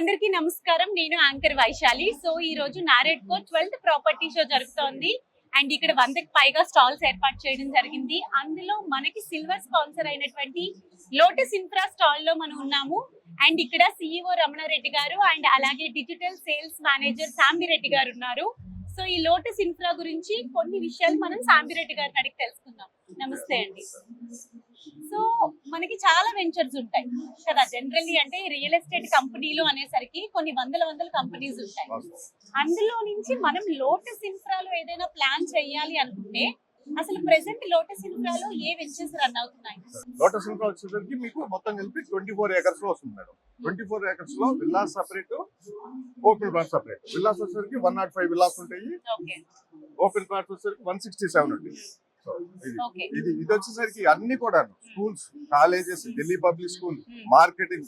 అందరికి నమస్కారం. నేను యాంకర్ వైశాలి. సో ఈ రోజు NAREDCO twelfth property show జరుగుతోంది. అండ్ ఇక్కడ వందకి పైగా స్టాల్స్ ఏర్పాటు చేయడం జరిగింది. అందులో మనకి సిల్వర్ స్పాన్సర్ అయినటువంటి లోటస్ ఇన్ఫ్రా స్టాల్లో మనం ఉన్నాము. అండ్ ఇక్కడ సిఇఓ రమణారెడ్డి గారు అండ్ అలాగే డిజిటల్ సేల్స్ మేనేజర్ సాంబిరెడ్డి గారు ఉన్నారు. సో ఈ లోటస్ ఇన్ఫ్రా గురించి కొన్ని విషయాలు మనం సాంబిరెడ్డి గారిని అడిగి తెలుసుకుందాం. నమస్తే అండి. సో మనకి చాలా వెంచర్స్ ఉంటాయి. కదా? జనరల్లీ అంటే రియల్ ఎస్టేట్ కంపెనీలు అనేసరికి కొన్ని వందల వందల కంపెనీస్ ఉంటాయి. అందులో నుంచి మనం లోటస్ ఇన్ఫ్రాలో ఏదైనా ప్లాన్ చేయాలి అనుకుంటే అసలు ప్రెసెంట్ లోటస్ ఇన్ఫ్రాలో ఏ వెంచర్స్ రన్ అవుతున్నాయి? లోటస్ ఇన్ఫ్రా వచ్చేసరికి మీకు మొత్తం కలిపి ట్వంటీ ఫోర్ ఏకర్స్లో వస్తుంది madam. Twenty four ఏకర్స్లో villas separate open plot separate villas వచ్చేసరికి వన్ నాట్ ఫైవ్ విల్లాస్ ఉంటాయి. ఓకే ఓపెన్ ప్లాట్స్ వచ్చేసరికి వన్ సిక్స్టీ సెవెన్ ఉంటాయి ఇది. ఇది వచ్చేసరికి అన్ని కూడా schools colleges Delhi public school marketing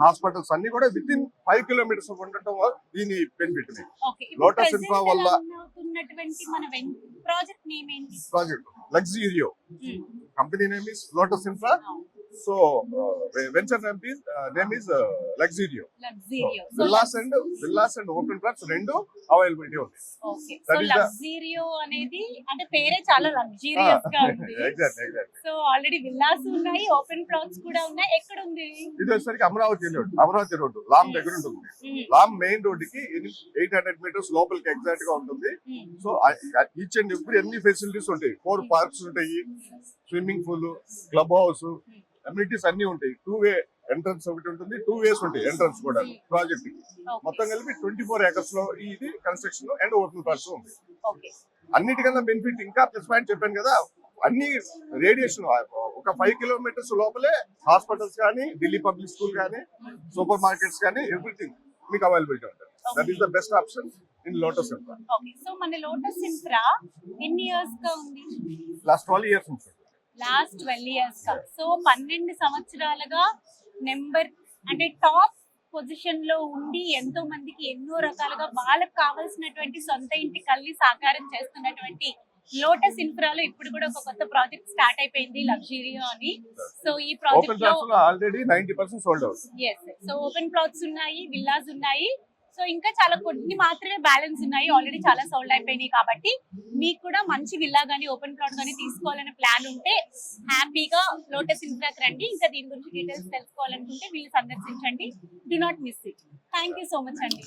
hospitals అన్ని కూడా విత్ ఇన్ ఫైవ్ కిలోమీటర్స్ ఉండటం దీని బెనిఫిట్ Lotus Infra వల్ల- project Luxurio. Company name is Lotus Infra so venture name is name is Luxurio villas and villas and open plots రెండు availability ఉంది Luxurio అనేది అంటే పేరే చాలా లగ్జీరియస్గా ఉంది. Exact exact so already villas ఉన్నాయి ఓపెన్ ప్లాట్స్ కూడా ఉన్నాయి. ఎక్కడ ఉంది ఇది వచ్చేసరికి అమరావతి రోడ్ అమరావతి రోడ్డు లామ్ దగ్గర ఉంటుంది. Hmm. లామ్ మెయిన్ రోడ్కి ఎయిట్ హండ్రెడ్ మీటర్స్ లోపలికి ఎగ్జాక్ట్గా ఉంటుంది. సో ఈచ్ అండ్ ఎవ్రీ అన్ని ఫెసిలిటీస్ ఉంటాయి? ఫోర్ పార్క్స్ ఉంటాయి. Swimming pool club house amenities అన్ని ఉంటాయి. టూ వే ఎంట్రన్స్ ఒకటి ఉంటుంది టూ వేస్ ఉంటాయి ఎంట్రన్స్ కూడా ప్రాజెక్ట్. మొత్తం కలిపి ట్వంటీ ఫోర్ ఏకర్స్లో ఇది కన్స్ట్రక్షన్ అండ్ ఓపెన్ ప్లాట్స్ ఉంది. అన్నిటికన్నా బెనిఫిట్ ఇంకా ప్లస్ పాయింట్ చెప్పాను కదా అన్ని రేడియేషన్ ఒక ఫైవ్ కిలోమీటర్స్ లోపలే హాస్పిటల్స్ కానీ ఢిల్లీ పబ్లిక్ స్కూల్ కానీ సూపర్ మార్కెట్స్ కానీ ఎవ్రీథింగ్ మీకు అవైలబిలిటీ ఉంటుంది. That is the best option in Lotus Infra so మన లోటస్ ఇన్ఫ్రా ఎన్ని ఇయర్స్గా ఉంది? లాస్ట్ ట్వెల్వ్ ఇయర్స్ ఉంటుంది లాస్ట్ ట్వెల్వ్ ఇయర్స్గా సో పన్నెండు సంవత్సరాలుగా నెంబర్ అంటే టాప్ పొజిషన్లో ఉండి ఎంతో మందికి ఎన్నో రకాలుగా వాళ్ళకి కావాల్సినటువంటి సొంత ఇంటి కల్లి సాకారం చేస్తున్నటువంటి లోటస్ ఇన్ఫ్రాలో ఇప్పుడు కూడా ఒక కొత్త ప్రాజెక్ట్ స్టార్ట్ అయిపోయింది లగ్జీరియో అని. సో ఈ ప్రాజెక్ట్లో already ninety percent sold out yes so open plots ఉన్నాయి విల్లాస్ ఉన్నాయి. సో ఇంకా చాలా కొన్ని మాత్రమే బ్యాలెన్స్ ఉన్నాయి. ఆల్రెడీ చాలా సోల్డ్ అయిపోయినాయి కాబట్టి మీకు కూడా మంచి విల్లా గానీ ఓపెన్ ప్లాట్ గానీ తీసుకోవాలనే ప్లాన్ ఉంటే హ్యాపీగా లోటస్ ఇన్ఫ్రాక్ రండి. ఇంకా దీని గురించి డీటెయిల్స్ తెలుసుకోవాలనుకుంటే వీళ్ళు సందర్శించండి. Do not miss it thank you so much అండి